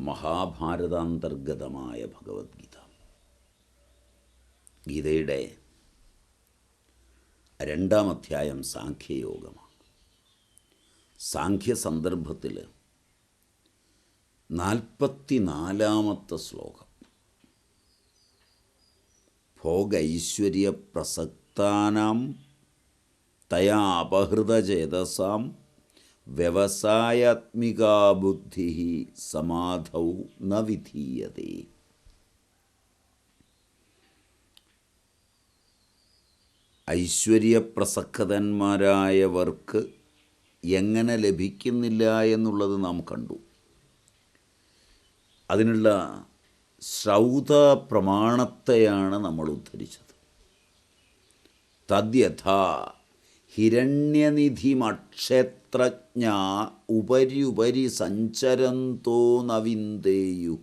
മഹാഭാരതാന്തർഗതമായ ഭഗവത്ഗീത. ഗീതയുടെ രണ്ടാം അധ്യായം സാഖ്യയോഗമാണ്. സാഖ്യ സന്ദർഭത്തിൽ നാൽപ്പത്തിനാലാമത്തെ ശ്ലോകം. ഭോഗൈശ്വര്യ പ്രസക്താനാം തയാ അപഹൃതചേതസാം വ്യവസായാത്മികാ ബുദ്ധി സമാധൗ ന വിധീയതേ. ഐശ്വര്യപ്രസക്തന്മാരായവർക്ക് എങ്ങനെ ലഭിക്കുന്നില്ല എന്നുള്ളത് നാം കണ്ടു. അതിനുള്ള ശ്രൗത പ്രമാണത്തെയാണ് നമ്മൾ ഉദ്ധരിച്ചത്. തദ്യഥാ ഹിരണ്യനിധിമക്ഷേത്രജ്ഞ ഉപരി ഉപരി സഞ്ചരന്തോ നവിന്ദേയു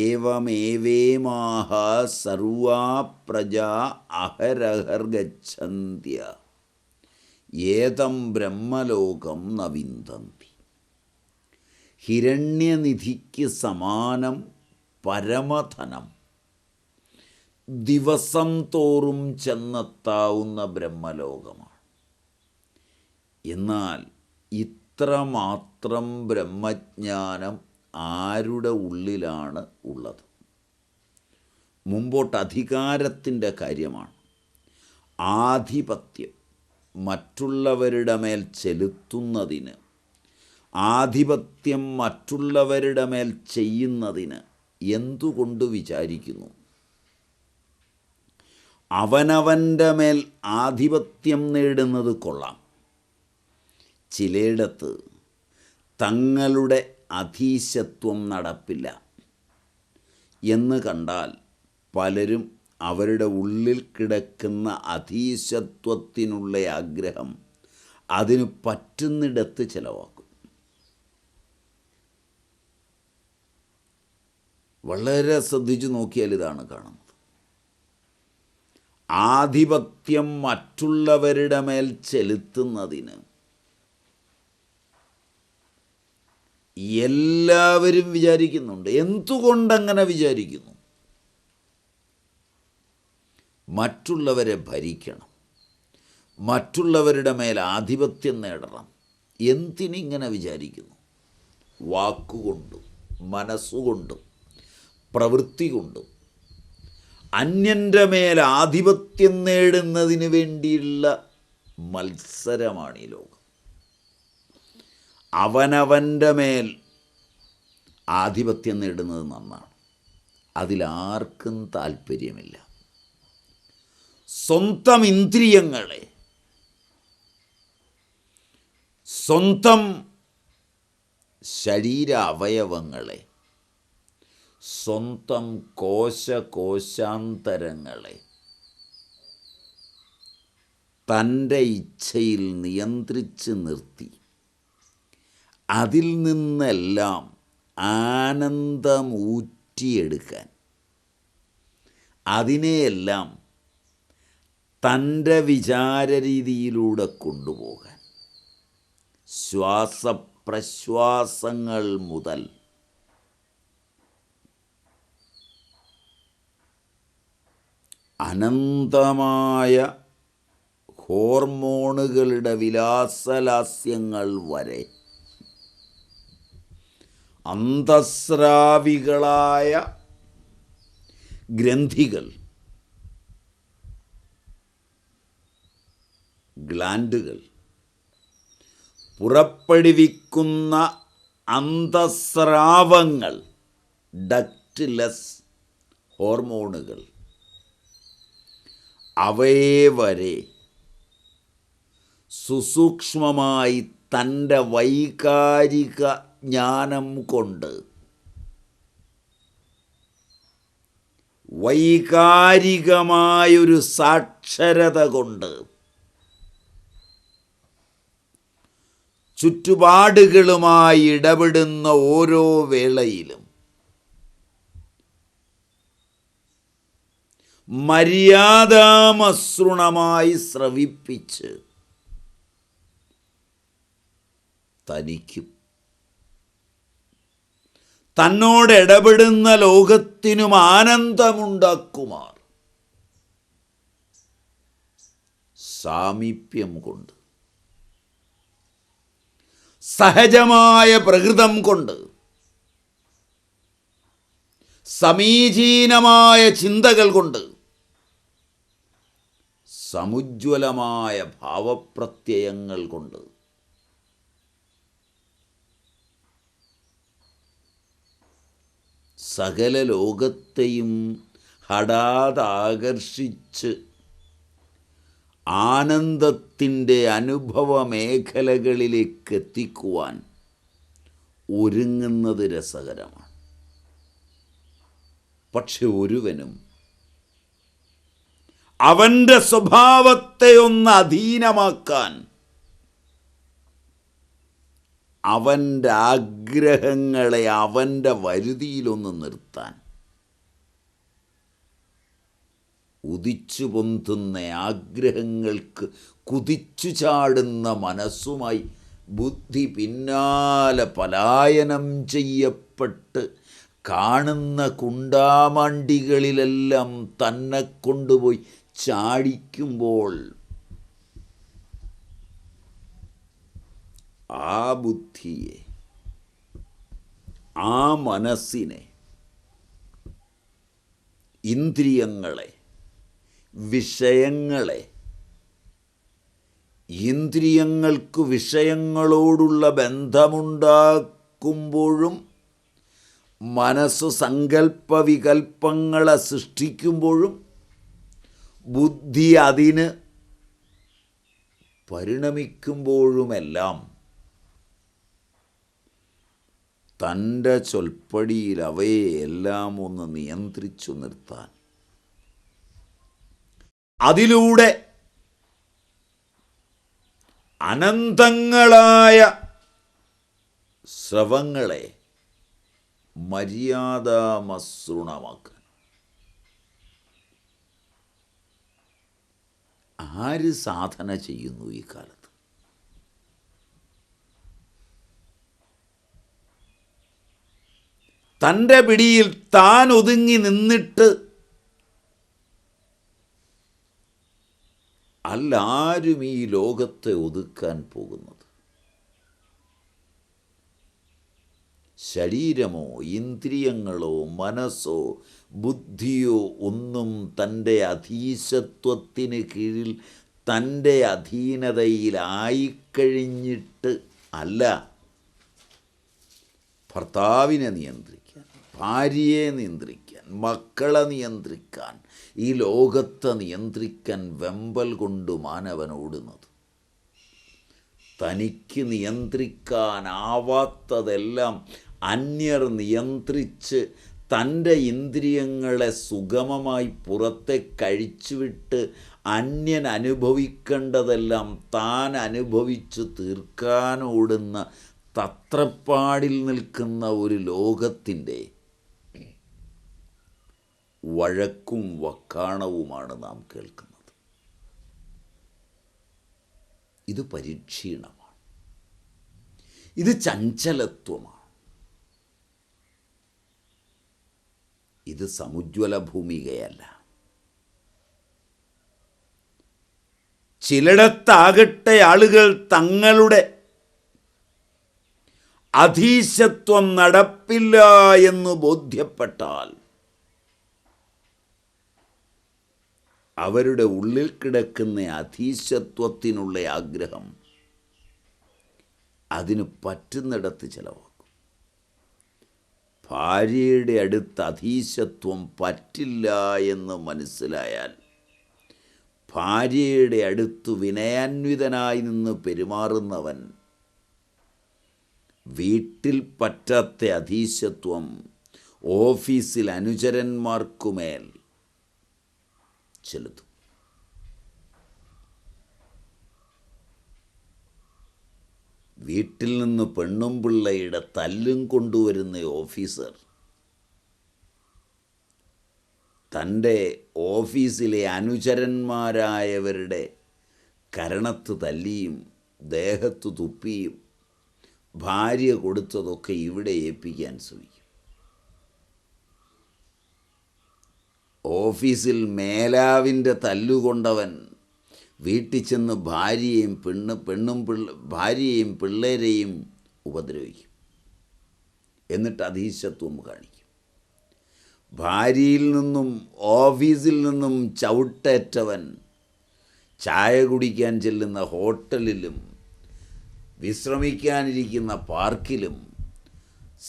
ഏവമേവേമാഹ സർവാ പ്രജാ അഹരഹർഗച്ഛന്ത്യ ഏതം ബ്രഹ്മലോകം നവിന്ദന്തി. ഹിരണ്യനിധിക്ക് സമാനം പരമധനം. ദിവസം തോറും ചെന്നെത്താവുന്ന ബ്രഹ്മലോകമാണ്. എന്നാൽ ഇത്രമാത്രം ബ്രഹ്മജ്ഞാനം ആരുടെ ഉള്ളിലാണ് ഉള്ളത്? മുമ്പോട്ട് അധികാരത്തിന്റെ കാര്യമാണ്. ആധിപത്യം മറ്റുള്ളവരുടെ മേൽ ചെലുത്തുന്നതിന് ആധിപത്യം മറ്റുള്ളവരുടെ മേൽ ചെയ്യുന്നതിന് എന്തുകൊണ്ട് വിചാരിക്കുന്നു? അവനവന്റെ മേൽ ആധിപത്യം നേടുന്നത് കൊള്ളാം. ചിലയിടത്ത് തങ്ങളുടെ അധീശത്വം നടപ്പില്ല. എന്ന് കണ്ടാൽ പലരും അവരുടെ ഉള്ളിൽ കിടക്കുന്ന അധീശത്വത്തിനുള്ള ആഗ്രഹം അതിന് പറ്റുന്നിടത്ത് ചിലവാക്കും. വളരെ ശ്രദ്ധിച്ചു നോക്കിയാൽ ഇതാണ് കാണുന്നത്. ആധിപത്യം മറ്റുള്ളവരുടെ മേൽ ചെലുത്തുന്നതിന് എല്ലാവരും വിചാരിക്കുന്നുണ്ട്. എന്തുകൊണ്ടങ്ങനെ വിചാരിക്കുന്നു? മറ്റുള്ളവരെ ഭരിക്കണം. മറ്റുള്ളവരുടെ മേൽ ആധിപത്യം നേടണം. എന്തിനിങ്ങനെ വിചാരിക്കുന്നു? വാക്കുകൊണ്ടും മനസ്സുകൊണ്ടും പ്രവൃത്തി കൊണ്ടും അന്യന്റെ മേൽ ആധിപത്യം നേടുന്നതിന് വേണ്ടിയുള്ള മത്സരമാണ് ഈ ലോകം. അവനവന്റെ മേൽ ആധിപത്യം നേടുന്നത് നന്നാണ്. അതിലാർക്കും താല്പര്യമില്ല. സ്വന്തം ഇന്ദ്രിയങ്ങളെ സ്വന്തം ശരീര അവയവങ്ങളെ സ്വന്തം കോശ കോശാന്തരങ്ങളെ തന്റെ ഇച്ഛയിൽ നിയന്ത്രിച്ച് നിർത്തി. അതിൽ നിന്നെല്ലാം ആനന്ദം ഊറ്റിയെടുക്കാൻ അതിനെയെല്ലാം തന്റെ വിചാരരീതിയിലൂടെ കൊണ്ടുപോകാൻ. ശ്വാസപ്രശ്വാസങ്ങൾ മുതൽ അനന്തമായ ഹോർമോണുകളുടെ വിലാസലാസ്യങ്ങൾ വരെ. അന്തസ്രാവികളായ ഗ്രന്ഥികൾ ഗ്ലാൻഡുകൾ പുറപ്പെടുവിക്കുന്ന അന്തസ്രാവങ്ങൾ ഡക്റ്റ്ലെസ് ഹോർമോണുകൾ. അവയെ വരെ സുസൂക്ഷ്മമായി തന്റെ വൈകാരിക ജ്ഞാനം കൊണ്ട് വൈകാരികമായൊരു സാക്ഷരത കൊണ്ട് ചുറ്റുപാടുകളുമായി ഇടപെടുന്ന ഓരോ വേളയിലും മര്യാദാമസൃണമായി സ്രവിപ്പിച്ച് തനിക്കും തന്നോട് ഇടപെടുന്ന ലോകത്തിനും ആനന്ദമുണ്ടാക്കുമാർ. സാമീപ്യം കൊണ്ട് സഹജമായ പ്രകൃതം കൊണ്ട് സമീചീനമായ ചിന്തകൾ കൊണ്ട് സമുജ്വലമായ ഭാവപ്രത്യയങ്ങൾ കൊണ്ട്. സകല ലോകത്തെയും ഹഠാതാകർഷിച്ച് ആനന്ദത്തിന്റെ അനുഭവ മേഖലകളിലേക്ക് എത്തിക്കുവാൻ ഒരുങ്ങുന്നത് രസകരമാണ്. പക്ഷെ ഒരുവനും അവന്റെ സ്വഭാവത്തെ ഒന്ന് അധീനമാക്കാൻ. അവന്റെ ആഗ്രഹങ്ങളെ അവന്റെ വരുതിയിലൊന്ന് നിർത്താൻ. ഉദിച്ചു പൊന്തുന്ന ആഗ്രഹങ്ങൾക്ക് കുതിച്ചു ചാടുന്ന മനസ്സുമായി ബുദ്ധി പിന്നാലെ പലായനം ചെയ്യപ്പെട്ട് കാണുന്ന കുണ്ടാമണ്ടികളിലെല്ലാം തന്നെ കൊണ്ടുപോയി ചാടിക്കുമ്പോൾ ആ ബുദ്ധിയെ ആ മനസ്സിനെ ഇന്ദ്രിയങ്ങളെ വിഷയങ്ങളെ ഇന്ദ്രിയങ്ങൾക്ക് വിഷയങ്ങളോടുള്ള ബന്ധമുണ്ടാക്കുമ്പോഴും മനസ്സ് സങ്കല്പ വികല്പങ്ങളെ സൃഷ്ടിക്കുമ്പോഴും ബുദ്ധി അതിന് പരിണമിക്കുമ്പോഴുമെല്ലാം തന്റെ ചൊൽപ്പടിയിൽ അവയെ എല്ലാം ഒന്ന് നിയന്ത്രിച്ചു നിർത്താൻ. അതിലൂടെ അനന്തങ്ങളായ സ്രവങ്ങളെ മര്യാദാമസൃണമാക്കാൻ. ആര് സാധന ചെയ്യുന്നു ഈ കാലത്ത്? തന്റെ പിടിയിൽ താൻ ഒതുങ്ങി നിന്നിട്ട് അല്ലാരും ഈ ലോകത്തെ ഒതുക്കാൻ പോകുന്നത്? ശരീരമോ ഇന്ദ്രിയങ്ങളോ മനസ്സോ ബുദ്ധിയോ ഒന്നും തന്റെ അധീശത്വത്തിന് കീഴിൽ തന്റെ അധീനതയിലായിക്കഴിഞ്ഞിട്ട് അല്ല. ഭർത്താവിനെ നിയന്ത്രിക്കാൻ ഭാര്യയെ നിയന്ത്രിക്കാൻ മക്കളെ നിയന്ത്രിക്കാൻ ഈ ലോകത്തെ നിയന്ത്രിക്കാൻ വെമ്പൽ കൊണ്ട് മാനവൻ ഓടുന്നത്. തനിക്ക് നിയന്ത്രിക്കാനാവാത്തതെല്ലാം അന്യർ നിയന്ത്രിച്ച് തന്റെ ഇന്ദ്രിയങ്ങളെ സുഗമമായി പുറത്തെ കഴിച്ചുവിട്ട് അന്യൻ അനുഭവിക്കേണ്ടതെല്ലാം താൻ അനുഭവിച്ചു തീർക്കാനോടുന്ന തത്രപ്പാടിൽ നിൽക്കുന്ന ഒരു ലോകത്തിന്റെ വഴക്കും വക്കാണവുമാണ് നാം കേൾക്കുന്നത്. ഇത് പരീക്ഷീണമാണ്. ഇത് ചഞ്ചലത്വമാണ്. ഇത് സമുജ്വല ഭൂമികയല്ല. ചിലയിടത്താകട്ടെ ആളുകൾ തങ്ങളുടെ അധീശത്വം നടപ്പില്ല എന്ന് ബോധ്യപ്പെട്ടാൽ അവരുടെ ഉള്ളിൽ കിടക്കുന്ന അധീശത്വത്തിനുള്ള ആഗ്രഹം അതിന് പറ്റുന്നിടത്ത് ചിലവാക്കും ഭാര്യയുടെ അടുത്ത് അധീശത്വം പറ്റില്ല എന്ന് മനസ്സിലായാൽ ഭാര്യയുടെ അടുത്ത് വിനയാന്വിതനായി നിന്ന് പെരുമാറുന്നവൻ വീട്ടിൽ പറ്റാത്ത അധീശത്വം ഓഫീസിൽ അനുചരന്മാർക്കുമേൽ ചെലുത്തും വീട്ടിൽ നിന്ന് പെണ്ണും പിള്ളയുടെ തല്ലും കൊണ്ടുവരുന്ന ഓഫീസർ തന്റെ ഓഫീസിലെ അനുചരന്മാരായവരുടെ കരണത്ത് തല്ലിയും ദേഹത്ത് തുപ്പിയും ഭാര്യ കൊടുത്തതൊക്കെ ഇവിടെ ഏൽപ്പിക്കാൻ ശ്രമിക്കും. ഓഫീസിൽ മേലാവിന്റെ തല്ലുകൊണ്ടവൻ വീട്ടിൽ ചെന്ന് ഭാര്യയും പെണ്ണ് പെണ്ണും പിള്ള ഭാര്യയും പിള്ളേരെയും ഉപദ്രവിക്കും. എന്നിട്ട് അധീശത്വം കാണിക്കും. ഭാര്യയിൽ നിന്നും ഓഫീസിൽ നിന്നും ചവിട്ടേറ്റവൻ ചായ കുടിക്കാൻ ചെല്ലുന്ന ഹോട്ടലിലും വിശ്രമിക്കാനിരിക്കുന്ന പാർക്കിലും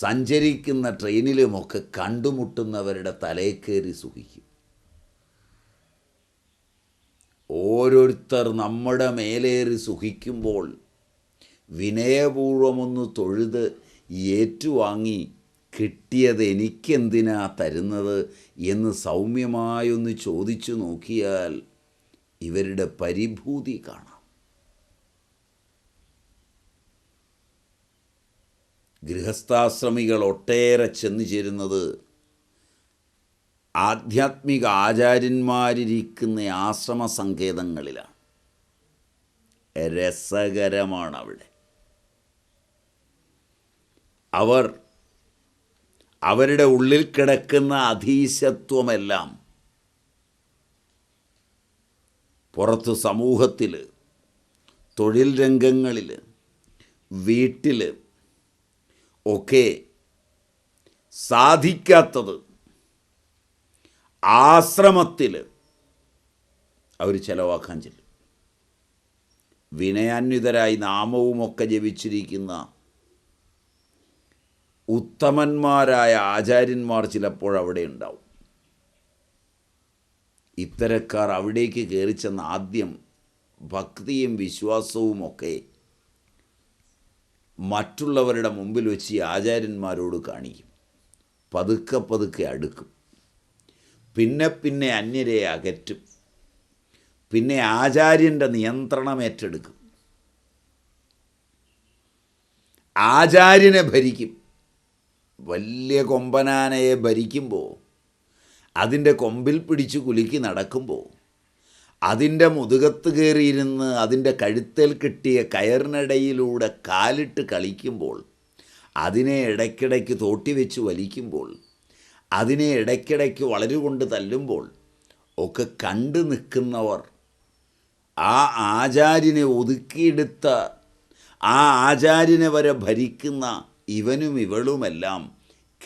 സഞ്ചരിക്കുന്ന ട്രെയിനിലുമൊക്കെ കണ്ടുമുട്ടുന്നവരുടെ തലയിൽ കയറി സുഖിക്കും. ഓരോരുത്തർ നമ്മുടെ മേലേറി സുഖിക്കുമ്പോൾ വിനയപൂർവമൊന്ന് തൊഴുത് ഏറ്റുവാങ്ങി കിട്ടിയത് എനിക്കെന്തിനാ തരുന്നത് എന്ന് സൗമ്യമായൊന്ന് ചോദിച്ചു നോക്കിയാൽ ഇവരുടെ പരിഭൂതി കാണാം. ഗൃഹസ്ഥാശ്രമികൾ ഒട്ടേറെ ചെന്നു ചേരുന്നത് ആധ്യാത്മിക ആചാര്യന്മാരിരിക്കുന്ന ആശ്രമ സങ്കേതങ്ങളിലാണ് രസകരമാണ് അവിടെ അവർ അവരുടെ ഉള്ളിൽ കിടക്കുന്ന അധീശത്വമെല്ലാം പുറത്ത് സമൂഹത്തിൽ തൊഴിൽ രംഗങ്ങളിൽ വീട്ടിൽ ഒക്കെ സാധിക്കാത്തത് ആശ്രമത്തിൽ അവർ ചെലവാക്കാൻ ചെല്ലും. വിനയാന്വിതരായി നാമവുമൊക്കെ ജപിച്ചിരിക്കുന്ന ഉത്തമന്മാരായ ആചാര്യന്മാർ ചിലപ്പോൾ അവിടെ ഉണ്ടാവും. ഇത്തരക്കാർ അവിടേക്ക് കയറി ചെന്ന ആദ്യം ഭക്തിയും വിശ്വാസവും ഒക്കെ മറ്റുള്ളവരുടെ മുമ്പിൽ വെച്ച് ആചാര്യന്മാരോട് കാണിക്കും. പതുക്കെ പതുക്കെ അടുക്കും. പിന്നെ പിന്നെ അന്യരെ അകറ്റും. പിന്നെ ആചാര്യന്റെ നിയന്ത്രണം ഏറ്റെടുക്കും. ആചാര്യനെ ഭരിക്കും. വലിയ കൊമ്പനാനയെ ഭരിക്കുമ്പോൾ അതിന്റെ കൊമ്പിൽ പിടിച്ച് കുലുക്കി നടക്കുമ്പോൾ അതിന്റെ മുതുകത്ത് കയറിയിരുന്ന് അതിന്റെ കഴുത്തേൽ കിട്ടിയ കയറിനിടയിലൂടെ കാലിട്ട് കളിക്കുമ്പോൾ അതിനെ ഇടയ്ക്കിടയ്ക്ക് തോട്ടി വെച്ച് വലിക്കുമ്പോൾ അതിനെ ഇടയ്ക്കിടയ്ക്ക് വളരുകൊണ്ട് തല്ലുമ്പോൾ ഒക്കെ കണ്ടു നിൽക്കുന്നവർ ആ ആചാര്യനെ ഒതുക്കിയെടുത്ത ആ ആചാര്യനെ വരെ ഭരിക്കുന്ന ഇവനും ഇവളുമെല്ലാം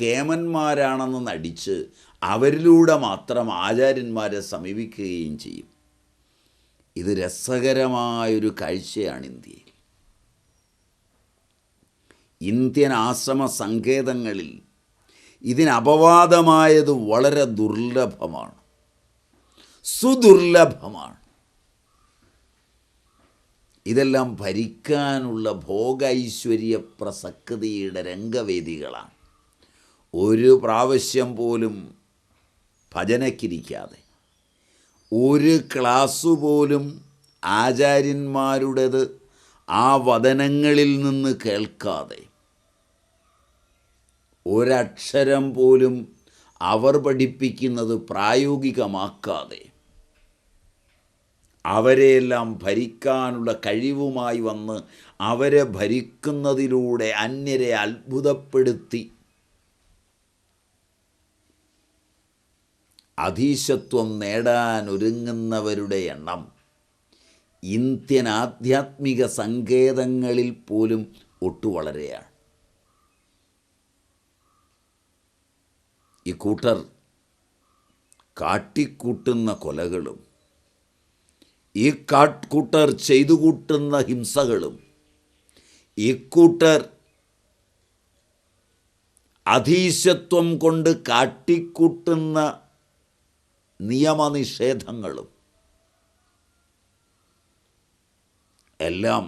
കേമന്മാരാണെന്ന് നടിച്ച് അവരിലൂടെ മാത്രം ആചാര്യന്മാരെ സമീപിക്കുകയും ചെയ്യും. ഇത് രസകരമായൊരു കാഴ്ചയാണ് ഇന്ത്യയിൽ. ഇന്ത്യൻ ആശ്രമ സങ്കേതങ്ങളിൽ ഇതിന് അപവാദമായത് വളരെ ദുർലഭമാണ്. സുദുർലഭമാണ്. ഇതെല്ലാം ഭരിക്കാനുള്ള ഭോഗൈശ്വര്യ പ്രസക്തിയുടെ രംഗവേദികളാണ്. ഒരു പ്രാവശ്യം പോലും ഭജനക്കിരിക്കാതെ ഒരു ക്ലാസ് പോലും ആചാര്യന്മാരുടേത് ആ വദനങ്ങളിൽ നിന്ന് കേൾക്കാതെ ഒരക്ഷരം പോലും അവർ പഠിപ്പിക്കുന്നത് പ്രായോഗികമാക്കാതെ അവരെയെല്ലാം ഭരിക്കാനുള്ള കഴിവുമായി വന്ന് അവരെ ഭരിക്കുന്നതിലൂടെ അന്യരെ അത്ഭുതപ്പെടുത്തി. അധീശത്വം നേടാൻ ഒരുങ്ങുന്നവരുടെ എണ്ണം ഇന്ത്യൻ ആധ്യാത്മിക സങ്കേതങ്ങളിൽ പോലും ഒട്ടു വളരെയാണ് ഈ കൂട്ടർ കാട്ടിക്കൂട്ടുന്ന കൊലകളും ഈ കാട്ട്കൂട്ടർ ചെയ്തു കൂട്ടുന്ന ഹിംസകളും ഈ കൂട്ടർ അധീശത്വം കൊണ്ട് കാട്ടിക്കൂട്ടുന്ന നിയമനിഷേധങ്ങളും എല്ലാം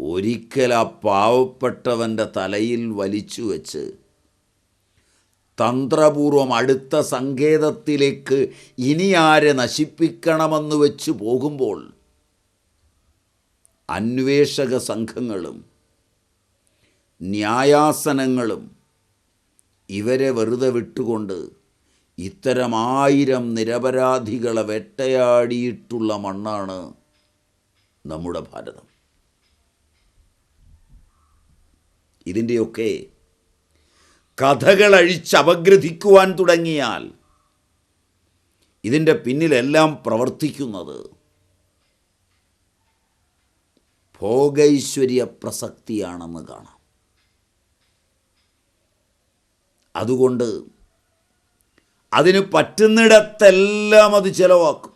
ഒരിക്കൽ ആ പാവപ്പെട്ടവന്റെ തലയിൽ വലിച്ചു വെച്ച് തന്ത്രപൂർവം അടുത്ത സങ്കേതത്തിലേക്ക് ഇനി ആരെ നശിപ്പിക്കണമെന്ന് വെച്ച് പോകുമ്പോൾ അന്വേഷക സംഘങ്ങളും ന്യായാസനങ്ങളും ഇവരെ വെറുതെ വിട്ടുകൊണ്ട് ഇത്തരം ആയിരം നിരപരാധികളെ വേട്ടയാടിയിട്ടുള്ള മണ്ണാണ് നമ്മുടെ ഭാരതം. ഇതിന്റെയൊക്കെ കഥകൾ അഴിച്ചപഗ്രഥിക്കുവാൻ തുടങ്ങിയാൽ ഇതിന്റെ പിന്നിലെല്ലാം പ്രവർത്തിക്കുന്നത് ഭോഗൈശ്വര്യ പ്രസക്തിയാണെന്ന് കാണാം. അതുകൊണ്ട് അതിന് പറ്റുന്നിടത്തെല്ലാം അത് ചിലവാക്കും.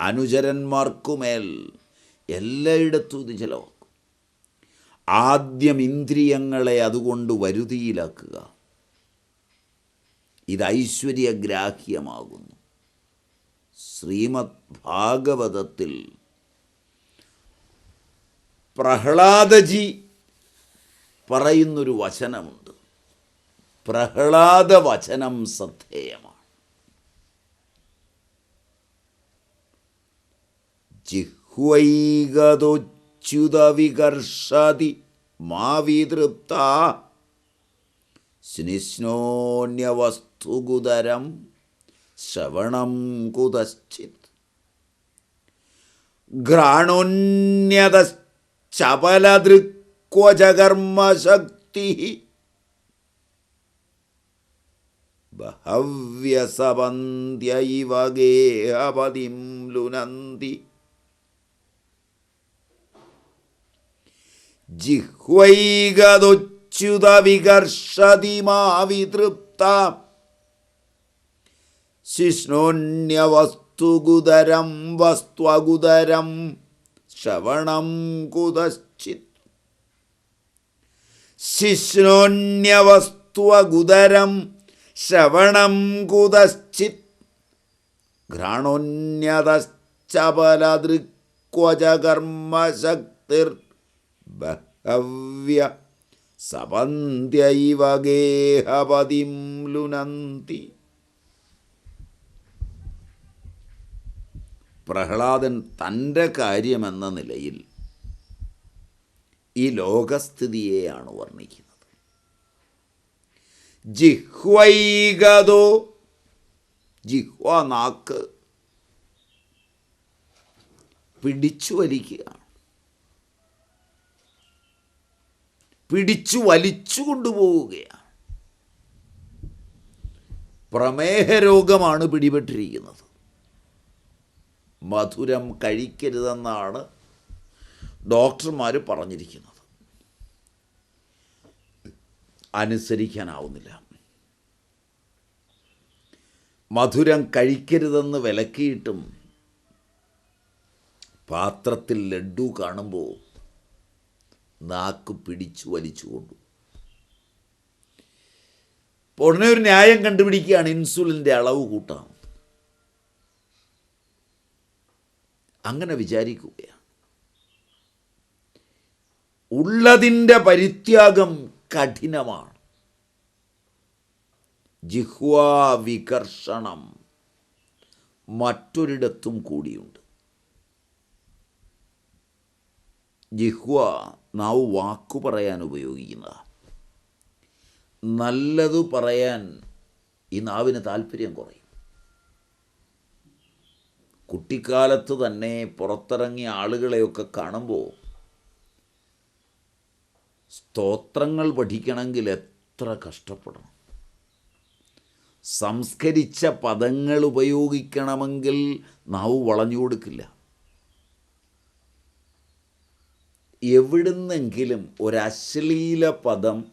അനുചരന്മാർക്കുമേൽ എല്ലായിടത്തും ഇത് ചിലവാക്കും. ആദ്യം ഇന്ദ്രിയങ്ങളെ അതുകൊണ്ട് വരുതിയിലാക്കുക. ഇത് ഐശ്വര്യഗ്രാഹ്യമാകുന്നു. ശ്രീമദ് ഭാഗവതത്തിൽ പ്രഹ്ലാദജി പറയുന്നൊരു വചനമുണ്ട്. പ്രഹ്ലാദ വചനം ശ്രദ്ധേയമാണ്. ജിഹ്വൈകതൊച്യുതവികർഷതി മാവിതൃപ്ത സ്നിഷ്ണോന്യവസ്തുകുതരം ശ്രവണം കുതശ്ചിത്. ഘ്രാണോന്യതശ്ചപലദൃക്വജകർമ്മശക്തി ബഹവ്യസപന്ത്യൈവ ഗേഹപതിം ലുനന്തി ജിഹ്വൈകതൊച്യുതവികർഷതി വികർഷതിമാവിതൃപ്ത ശിഷ്ണോന്യവസ്തുഗുതരം വസ്ത്വഗുതരം ശ്രവണം കുതശ്ചിത്. ശിഷ്ണോന്യവസ്ത്വകുതരം ശ്രവണം കുതശ്ചിത്. ഘ്രാണോന്യതശ്ചപലദൃക്വചകർമ്മശക്തിർ ബഹവ്യ സപന്ത്യൈവ ഗേഹപതിം ലുനന്തി. പ്രഹ്ലാദൻ തന്റെ കാര്യമെന്ന നിലയിൽ ഈ ലോകസ്ഥിതിയെയാണ് വർണിക്കുന്നത്. ജിഹ്വൈകതോ ജിഹ്വ നാക്ക് പിടിച്ചു വലിക്കുകയാണ്. പിടിച്ചു വലിച്ചു കൊണ്ടുപോവുകയാണ്. പ്രമേഹ രോഗമാണ് പിടിപെട്ടിരിക്കുന്നത്. മധുരം കഴിക്കരുതെന്നാണ് ഡോക്ടർമാർ പറഞ്ഞിരിക്കുന്നത്. അനുസരിക്കാനാവുന്നില്ല. മധുരം കഴിക്കരുതെന്ന് വിലക്കിയിട്ടും പാത്രത്തിൽ ലഡു കാണുമ്പോൾ നാക്ക് പിടിച്ചു വലിച്ചു കൊണ്ടു. ഉടനെ ഒരു ന്യായം കണ്ടുപിടിക്കുകയാണ് ഇൻസുലിന്റെ അളവ് കൂട്ടാം അങ്ങനെ വിചാരിക്കുകയാണ്. ഉള്ളതിന്റെ പരിത്യാഗം കഠിനമാണ്. ജിഹ്വാ വികർഷണം മറ്റൊരിടത്തും കൂടിയുണ്ട്. ജിഹ്വ നാവ് വാക്കു പറയാൻ ഉപയോഗിക്കുന്നതാണ് നല്ലതു പറയാൻ ഈ നാവിന് താല്പര്യം കുറയും. കുട്ടിക്കാലത്ത് തന്നെ പുറത്തിറങ്ങിയ ആളുകളെയൊക്കെ കാണുമ്പോൾ സ്തോത്രങ്ങൾ പഠിക്കണമെങ്കിൽ എത്ര കഷ്ടപ്പെടണം. സംസ്കരിച്ച പദങ്ങൾ ഉപയോഗിക്കണമെങ്കിൽ നാവ് വളഞ്ഞു കൊടുക്കില്ല. എവിടുന്നെങ്കിലും ഒരശ്ലീല പദം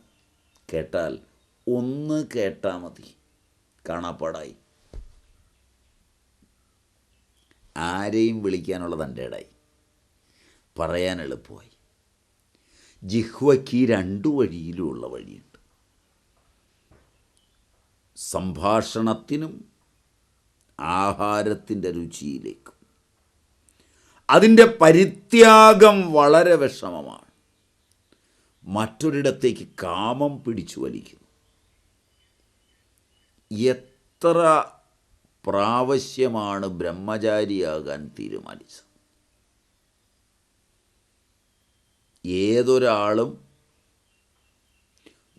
കേട്ടാൽ ഒന്ന് കേട്ടാൽ മതി. കാണാപ്പാടായി. ആരെയും വിളിക്കാനുള്ള തന്റെ ഇടായി പറയാൻ എളുപ്പമായി. ജിഹ്വയ്ക്ക് രണ്ടു വഴിയിലുമുള്ള വഴിയുണ്ട്. സംഭാഷണത്തിനും ആഹാരത്തിന്റെ രുചിയിലേക്കും. അതിന്റെ പരിത്യാഗം വളരെ വിഷമമാണ്. മറ്റൊരിടത്തേക്ക് കാമം പിടിച്ചു വലിക്കുന്നു. എത്ര പ്രാവശ്യമാണ് ബ്രഹ്മചാരിയാകാൻ തീരുമാനിച്ചത്? ഏതൊരാളും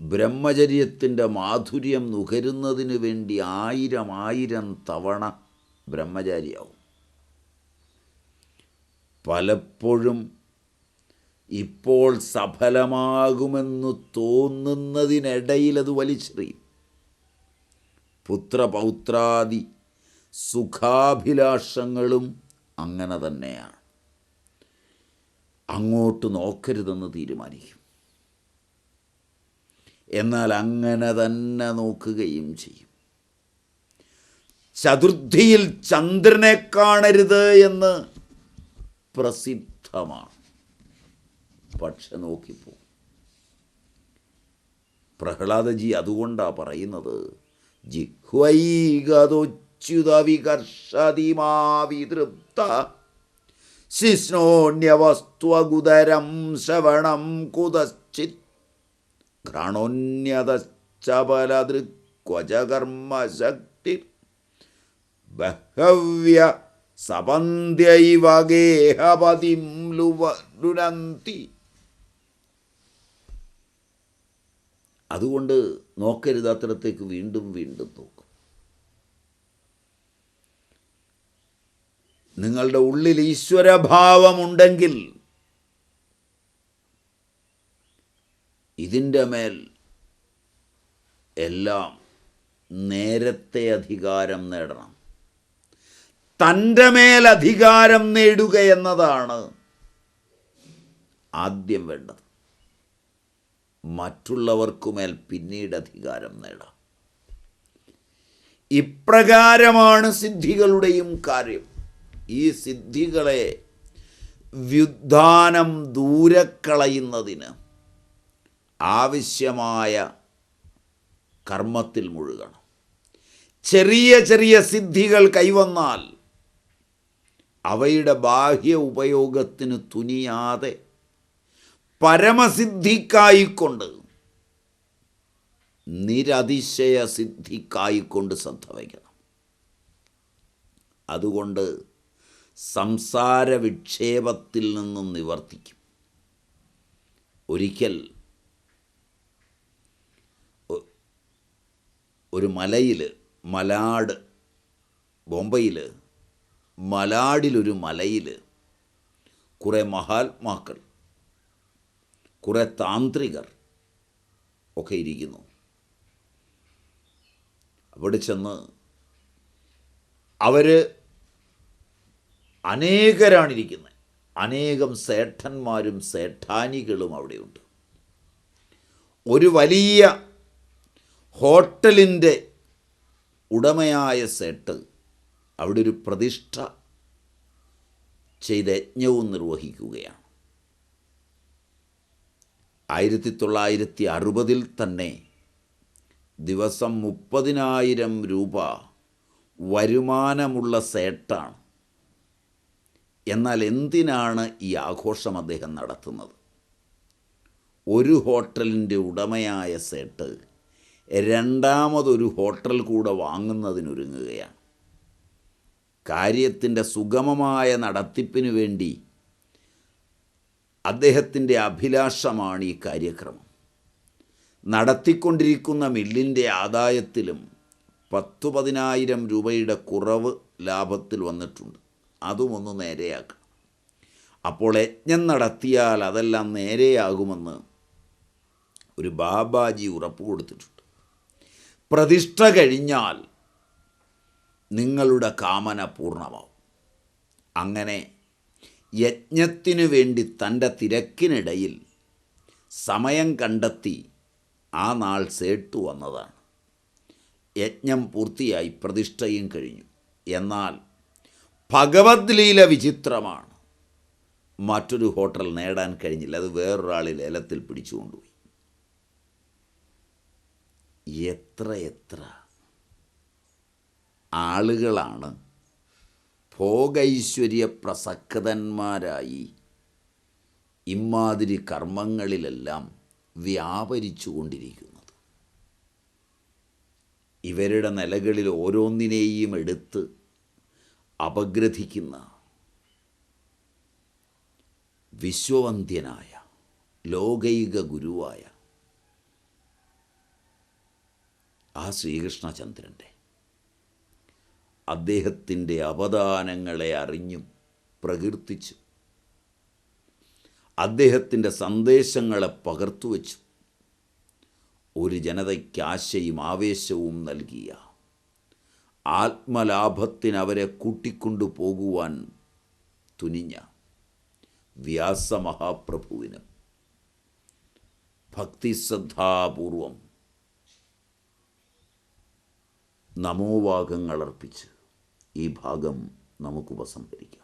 ബ്രഹ്മചര്യത്തിന്റെ മാധുര്യം നുകരുന്നതിന് വേണ്ടി ആയിരം ആയിരം തവണ ബ്രഹ്മചാരിയാവും. പലപ്പോഴും ഇപ്പോൾ സഫലമാകുമെന്ന് തോന്നുന്നതിനിടയിൽ അത് വലിച്ചെറിയും പുത്രപൗത്രാദി സുഖാഭിലാഷങ്ങളും അങ്ങനെ തന്നെയാണ്. അങ്ങോട്ട് നോക്കരുതെന്ന് തീരുമാനിക്കും. എന്നാൽ അങ്ങനെ തന്നെ നോക്കുകയും ചെയ്യും. ചതുർത്ഥിയിൽ ചന്ദ്രനെ കാണരുത് എന്ന് പ്രസിദ്ധമാണ്. പക്ഷെ നോക്കിപ്പോ. പ്രഹ്ലാദജി അതുകൊണ്ടാണ് പറയുന്നത് ജിഹ്വൈകതൊച്യുതവികർഷതിമാവിതൃപ്ത ശിഷ്ണോന്യവസ്ത്വഗുദരം ശ്രവണം കുതശ്ചിത് ഘ്രണോന്യതശ്ചബലദൃക്വചകർമ്മശക്തി ബഹവ്യ സപന്ത്യൈവ ഗേഹപതിം അതുകൊണ്ട് നോക്കരുത് അത്തരത്തേക്ക് വീണ്ടും വീണ്ടും നോക്കും. നിങ്ങളുടെ ഉള്ളിൽ ഈശ്വരഭാവമുണ്ടെങ്കിൽ ഇതിന്റെ മേൽ എല്ലാം നേരത്തെ അധികാരം നേടണം. തന്റെ മേലധികാരം നേടുക എന്നതാണ് ആദ്യം വേണ്ടത്. മറ്റുള്ളവർക്കുമേൽ പിന്നീട് അധികാരം നേടാം. ഇപ്രകാരമാണ് സിദ്ധികളുടെയും കാര്യം. ഈ സിദ്ധികളെ വ്യുദ്ധാനം ദൂരക്കളയുന്നതിന് ആവശ്യമായ കർമ്മത്തിൽ മുഴുകണം. ചെറിയ ചെറിയ സിദ്ധികൾ കൈവന്നാൽ അവയുടെ ബാഹ്യ ഉപയോഗത്തിന് തുനിയാതെ പരമസിദ്ധിക്കായിക്കൊണ്ട് നിരതിശയ സിദ്ധിക്കായിക്കൊണ്ട് ശ്രദ്ധ വയ്ക്കണം. അതുകൊണ്ട് സംസാര വിക്ഷേപത്തിൽ നിന്നും നിവർത്തിക്കും. ഒരിക്കൽ ഒരു മലയിൽ മലാട് ബോംബെയിൽ മലാടിലൊരു മലയിൽ കുറേ മഹാത്മാക്കൾ കുറേ താന്ത്രികർ ഒക്കെ ഇരിക്കുന്നു. അവിടെ ചെന്ന് അവർ അനേകരാണിരിക്കുന്നത് അനേകം സേഠന്മാരും സേഠാനികളും അവിടെയുണ്ട്. ഒരു വലിയ ഹോട്ടലിന്റെ ഉടമയായ സേട്ട് അവിടെ ഒരു പ്രതിഷ്ഠ ചെയ്ത യജ്ഞവും നിർവഹിക്കുകയാണ്. ആയിരത്തി തൊള്ളായിരത്തി അറുപതിൽ തന്നെ ദിവസം മുപ്പതിനായിരം രൂപ വരുമാനമുള്ള സേട്ടാണ്. എന്നാൽ എന്തിനാണ് ഈ ആഘോഷം അദ്ദേഹം നടത്തുന്നത്? ഒരു ഹോട്ടലിന്റെ ഉടമയായ സേട്ട് രണ്ടാമതൊരു ഹോട്ടൽ കൂടെ വാങ്ങുന്നതിനൊരുങ്ങുകയാണ്. കാര്യത്തിന്റെ സുഗമമായ നടത്തിപ്പിന് വേണ്ടി അദ്ദേഹത്തിന്റെ അഭിലാഷമാണ് ഈ കാര്യക്രമം. നടത്തിക്കൊണ്ടിരിക്കുന്ന മില്ലിന്റെ ആദായത്തിലും പത്തു പതിനായിരം രൂപയുടെ കുറവ് ലാഭത്തിൽ വന്നിട്ടുണ്ട്. അതും ഒന്ന് നേരെയാക്കണം. അപ്പോൾ യജ്ഞം നടത്തിയാൽ അതെല്ലാം നേരെയാകുമെന്ന് ഒരു ബാബാജി ഉറപ്പ് കൊടുത്തിട്ടുണ്ട്. പ്രതിഷ്ഠ കഴിഞ്ഞാൽ നിങ്ങളുടെ കാമന പൂർണമാവും. അങ്ങനെ യജ്ഞത്തിനു വേണ്ടി തന്റെ തിരക്കിനിടയിൽ സമയം കണ്ടെത്തി ആ നാൾ സേട്ടു വന്നതാണ്. യജ്ഞം പൂർത്തിയായി പ്രതിഷ്ഠയും കഴിഞ്ഞു. എന്നാൽ ഭഗവത് ലീല വിചിത്രമാണ്. മറ്റൊരു ഹോട്ടൽ നേടാൻ കഴിഞ്ഞില്ല. അത് വേറൊരാൾ ലേലത്തിൽ പിടിച്ചുകൊണ്ടുപോയി. എത്ര എത്ര ആളുകളാണ് ഭോഗൈശ്വര്യ പ്രസക്തന്മാരായി ഇമാതിരി കർമ്മങ്ങളിലെല്ലാം വ്യാപരിച്ചു കൊണ്ടിരിക്കുന്നത് ഇവരുടെ നിലകളിൽ ഓരോന്നിനെയും എടുത്ത് അപഗ്രഥിക്കുന്ന വിശ്വവന്ധ്യനായ ലോകൈക ഗുരുവായ ആ ശ്രീകൃഷ്ണചന്ദ്രന്റെ അദ്ദേഹത്തിന്റെ അവദാനങ്ങളെ അറിഞ്ഞും പ്രകീർത്തിച്ചു അദ്ദേഹത്തിന്റെ സന്ദേശങ്ങളെ പകർത്തുവച്ചു ഒരു ജനതയ്ക്ക് ആശയും ആവേശവും നൽകിയ ആത്മലാഭത്തിന് അവരെ കൂട്ടിക്കൊണ്ടു പോകുവാൻ തുനിഞ്ഞ വ്യാസമഹാപ്രഭുവിന് ഭക്തിശ്രദ്ധാപൂർവം നമോവാകങ്ങൾ അർപ്പിച്ച് ഈ ഭാഗം നമുക്ക് ഉപസംഹരിക്കാം.